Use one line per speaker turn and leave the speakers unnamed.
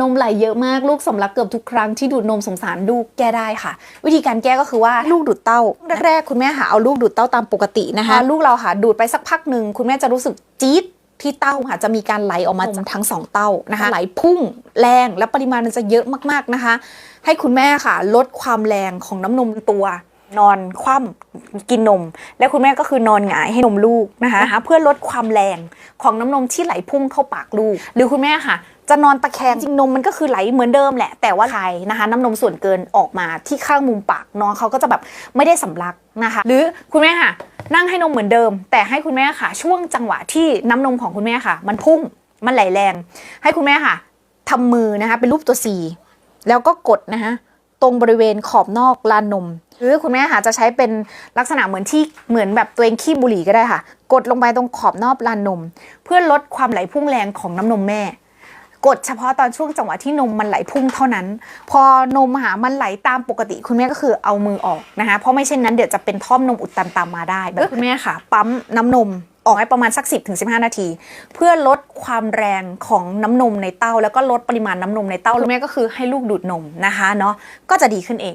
นมไหลเยอะมากลูกสำลักเกือบทุกครั้งที่ดูดนมสงสารลูกแก้ได้ค่ะ วิธีการแก้ก็คือว่าลูกดูดเต้าแรกๆคุณแม่หาเอาลูกดูดเต้าตามปกตินะคะ ลูกเราค่ะดูดไปสักพักหนึ่งคุณแม่จะรู้สึกจี๊ดที่เต้าค่ะจะมีการไหลออกมาจากทั้งสองเต้านะคะไหลพุ่งแรงและปริมาณมันจะเยอะมากๆนะคะ ให้คุณแม่ค่ะ ลดความแรงของน้ำนมตัวนอนคว่ำกินนม และคุณแม่ก็คือนอนหงายให้นมลูกนะคะ เพื่อลดความแรงของน้ำนมที่ไหลพุ่งเข้าปากลูก หรือคุณแม่ค่ะ จะนอนตะแคงจริงนมมันก็คือไหลเหมือนเดิมแหละ แต่ว่าไหลนะคะ น้ำนมส่วนเกินออกมาที่ข้างมุมปากน้องเขาก็จะแบบไม่ได้สำลักนะคะ หรือคุณแม่ค่ะ นั่งให้นมเหมือนเดิม แต่ให้คุณแม่ค่ะ ช่วงจังหวะที่น้ำนมของคุณแม่ค่ะ มันพุ่งมันไหลแรง ให้คุณแม่ค่ะทำมือนะคะเป็นรูปตัว C แล้วก็กดนะคะตรงบริเวณขอบนอกลานนม หรือคุณแม่ค่ะจะใช้เป็นลักษณะเหมือนที่เหมือนแบบตัวเองขี้บุหรี่ก็ได้ค่ะ กดลงไปตรงขอบนอกลานนม เพื่อลดความไหลพุ่งแรงของน้ำนมแม่ กดเฉพาะตอนช่วงจังหวะที่นมมันไหลพุ่งเท่านั้น พอนมหามันไหลตามปกติคุณแม่ก็คือเอามือออกนะคะเพราะไม่เช่นนั้นเดี๋ยวจะเป็นท่อมนมอุดตันตามมาได้แบบคุณแม่ค่ะ ปั๊มน้ำนมออกให้ประมาณสัก 10-15ถึง15นาที เพื่อลดความแรงของน้ำนมในเต้า แล้วก็ลดปริมาณน้ำนมในเต้าคุณแม่ก็คือให้ลูกดูดนมนะคะเนาะก็จะดีขึ้นเอง